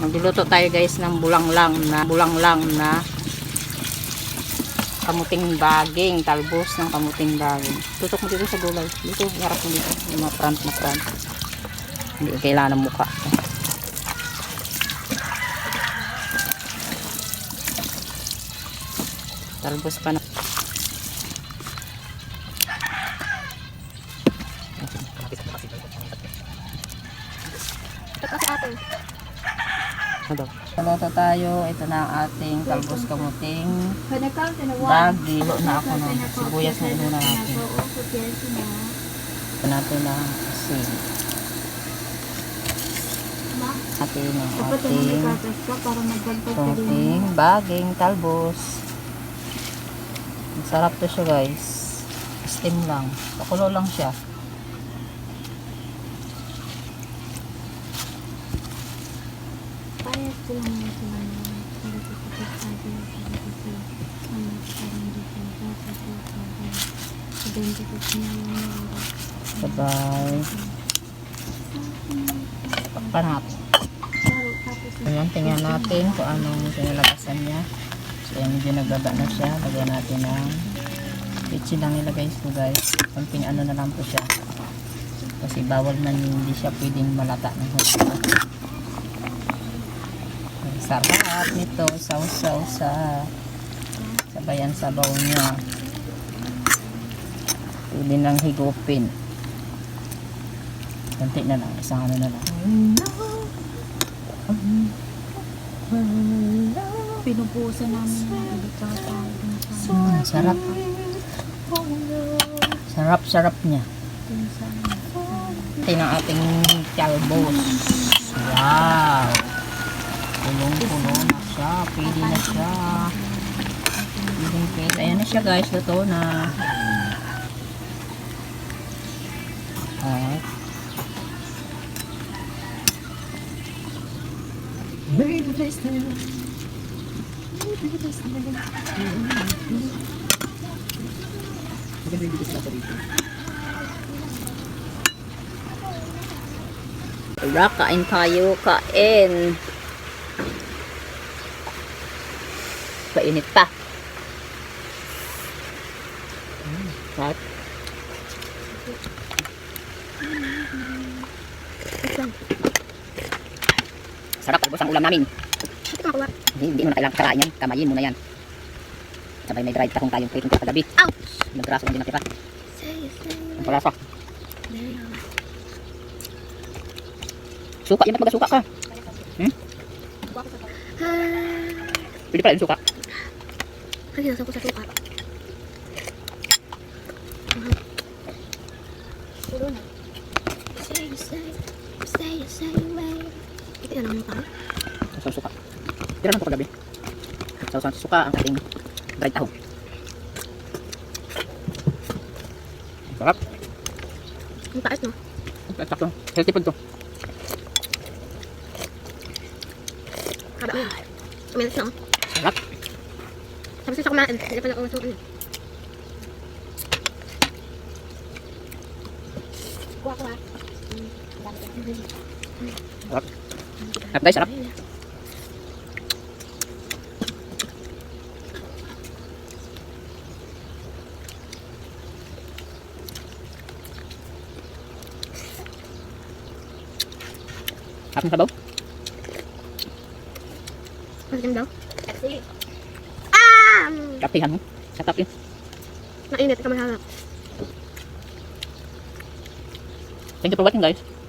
Magluluto tayo guys ng bulanglang na bulanglang na kamuting baging, talbos ng kamuting baging. Tutok mo dito sa gulay. Dito, harap mo dito. Yung mga front na front. Hindi kailangan ng mukha. Talbos pa na. Tapos ate. Luto tayo. Ito na ang ating talbos kamuting When I count in a one. Bagay. Luto na ako ng sibuyas na inuna natin. Ito natin ang asin. Atin ang ating kamuting baging talbos. Masarap to siya guys. Steam lang. Pakulo lang siya. Parehas ko lang yung sinabi. Para sa kapit sabi. Na sa sabi. Ko na yung Sabay. Pakpan natin. Ayan, tingnan natin kung anong pinalagasan niya. So, ayan, medyo nagbaba na siya. Lagyan natin ng kitchen lang nilagay ko guys. Konting ano na lang po siya. Kasi bawal man hindi siya pwedeng malata ng hospital. Sarap nito. Sausaw sa sabayan sabaw niya. Pwede nang higupin. Konti na lang. Isang ano na lang. pinupusa namin yung delikata. Mm, sarap. Sarap, sarap niya. Ito ang ating talbos. Wow! Pulong-pulo na siya. Pwede na siya. Pwede, pwede. Ayan na siya guys. Luto na. At Wala, kain tayo, kain. Painit pa. Mm, Sarap. Sarap, ubos ang ulam namin. Hindi, hindi mo na kailangan karain yan. Kamayin mo na yan. Sabay may dried tahong tayong pritong kagabi. Ouch! Nagkraso hindi natira. Say, say, Ang palasa. Suka, yan ba't magasuka ka? Ah, Pwede pala yung suka. Kasi nasa ko sa suka. Puro na. Say, say, say, say, way. Ito yan ang mukha. Sa suka. Tira lang suka ang ating dried tahong. Sarap. Ang taas, no? Sakto. Healthy food to. Na, oh. Sarap. Tapos sa kumain, hindi pa na masukan. Kuha ko, ha? Sarap. Sarap guys, sarap. Sarap ng sabaw. Masitim daw? Ah! Kapihan mo. Sarap yun. Mainit ka mahalap. Thank you for watching guys.